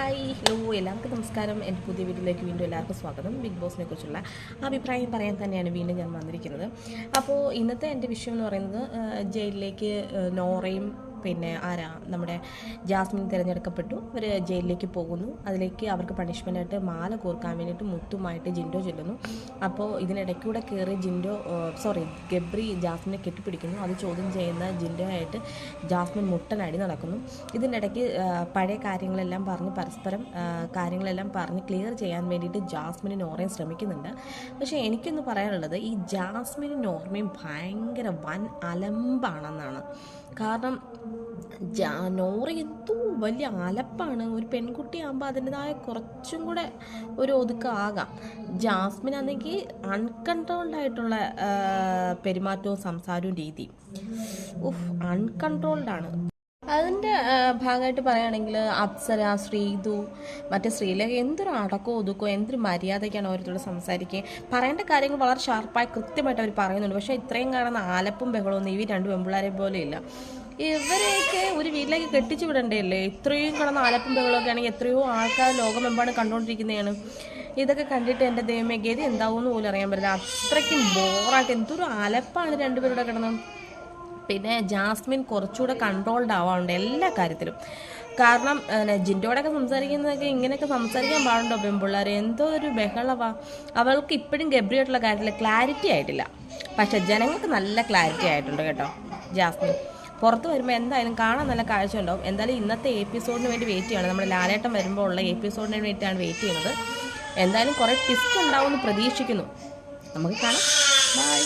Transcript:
Hi hello എല്ലാവർക്കും നമസ്കാരം. എന്റെ പുതിയ വീട്ടിലേക്ക് വീണ്ടും എല്ലാവർക്കും സ്വാഗതം. ബിഗ് ബോസിനെ കുറിച്ചുള്ള അഭിപ്രായം പറയാൻ തന്നെയാണ് വീണ്ടും ഞാൻ വന്നിരിക്കുന്നത്. അപ്പോൾ ഇന്നത്തെ എന്റെ വിഷയം എന്ന് പറയുന്നത് ജയിലിലേക്ക് നോറയും പിന്നെ ആരാ നമ്മുടെ ജാസ്മിൻ തിരഞ്ഞെടുക്കപ്പെട്ടു. അവർ ജയിലിലേക്ക് പോകുന്നു. അതിലേക്ക് അവർക്ക് പണിഷ്മെന്റായിട്ട് മാല കോർക്കാൻ വേണ്ടിയിട്ട് മുത്തുമായിട്ട് ജിൻഡോ ചെല്ലുന്നു. അപ്പോൾ ഇതിനിടയ്ക്കൂടെ കയറി ജിൻഡോ സോറി ഗബ്രി ജാസ്മിനെ കെട്ടിപ്പിടിക്കുന്നു. അത് ചോദ്യം ചെയ്യുന്ന ജിൻഡോ ആയിട്ട് ജാസ്മിൻ മുട്ടനടി നടക്കുന്നു. ഇതിനിടയ്ക്ക് പഴയ കാര്യങ്ങളെല്ലാം പറഞ്ഞ് പരസ്പരം കാര്യങ്ങളെല്ലാം പറഞ്ഞ് ക്ലിയർ ചെയ്യാൻ വേണ്ടിയിട്ട് ജാസ്മിന് നോറയും ശ്രമിക്കുന്നുണ്ട്. പക്ഷേ എനിക്കൊന്ന് പറയാനുള്ളത് ഈ ജാസ്മിനും നോർമയും ഭയങ്കര വൻ അലമ്പാണെന്നാണ്. കാരണം നോറ എന്തോ വലിയ അലപ്പാണ്. ഒരു പെൺകുട്ടിയാകുമ്പോൾ അതിന്റെതായ കുറച്ചും കൂടെ ഒരു ഒതുക്കാകാം. ജാസ്മിൻ ആണെങ്കിൽ അൺകൺട്രോൾഡ് ആയിട്ടുള്ള പെരുമാറ്റവും സംസാരവും രീതിയും. ഉഫ് അൺകൺട്രോൾഡ് ആണ്. അതിന്റെ ഭാഗമായിട്ട് പറയുകയാണെങ്കിൽ അപ്സര ശ്രീതു മറ്റേ ശ്രീലേഖ എന്തൊരു അടക്കോ ഒതുക്കോ എന്തൊരു മര്യാദയ്ക്കാണ് ഓരോരുത്തരോട് സംസാരിക്കുക. പറയേണ്ട കാര്യങ്ങൾ വളരെ ഷാർപ്പായി കൃത്യമായിട്ട് അവർ പറയുന്നുണ്ട്. പക്ഷേ ഇത്രയും കാണുന്ന ആലപ്പും ബഹളവും ഇവർ രണ്ട് പെമ്പിള്ളാരെ പോലെ ഇല്ല. ഇവരെയൊക്കെ ഒരു വീട്ടിലേക്ക് കെട്ടിച്ചു വിടണ്ടല്ലേ? ഇത്രയും കിടന്ന ആലപ്പും ബഹളമൊക്കെ ആണെങ്കിൽ എത്രയോ ആൾക്കാർ ലോകമെമ്പാടും കണ്ടുകൊണ്ടിരിക്കുന്നതാണ്. ഇതൊക്കെ കണ്ടിട്ട് എന്റെ ദൈവമേ ഗതി എന്താവുമെന്ന് പോലും അറിയാൻ പറ്റില്ല. അത്രയ്ക്കും ബോറായിട്ട് എന്തൊരു അലപ്പാണ് രണ്ടുപേരുടെ കിടന്നത് പിന്നെ ജാസ്മിൻ കുറച്ചുകൂടെ കൺട്രോൾഡ് ആവാറുണ്ട് എല്ലാ കാര്യത്തിലും. കാരണം ജിന്റോടൊക്കെ സംസാരിക്കുന്നതൊക്കെ ഇങ്ങനെയൊക്കെ സംസാരിക്കാൻ പാടുണ്ടോ പെൺപിള്ളേർ എന്തോ ഒരു ബഹളവാ. അവൾക്ക് ഇപ്പോഴും ഗബ്രിയായിട്ടുള്ള കാര്യത്തിൽ ക്ലാരിറ്റി ആയിട്ടില്ല. പക്ഷെ ജനങ്ങൾക്ക് നല്ല ക്ലാരിറ്റി ആയിട്ടുണ്ട് കേട്ടോ ജാസ്മിൻ. പുറത്ത് വരുമ്പോൾ എന്തായാലും കാണാൻ നല്ല കാഴ്ച ഉണ്ടാവും. എന്തായാലും ഇന്നത്തെ എപ്പിസോഡിന് വേണ്ടി വെയിറ്റ് ചെയ്യണം. നമ്മുടെ ലാലേട്ടം വരുമ്പോൾ ഉള്ള എപ്പിസോഡിന് വേണ്ടിയിട്ടാണ് വെയിറ്റ് ചെയ്യുന്നത്. എന്തായാലും കുറേ ടിസ്റ്റ് ഉണ്ടാവുമെന്ന് പ്രതീക്ഷിക്കുന്നു. നമുക്ക് കാണാം. ബൈ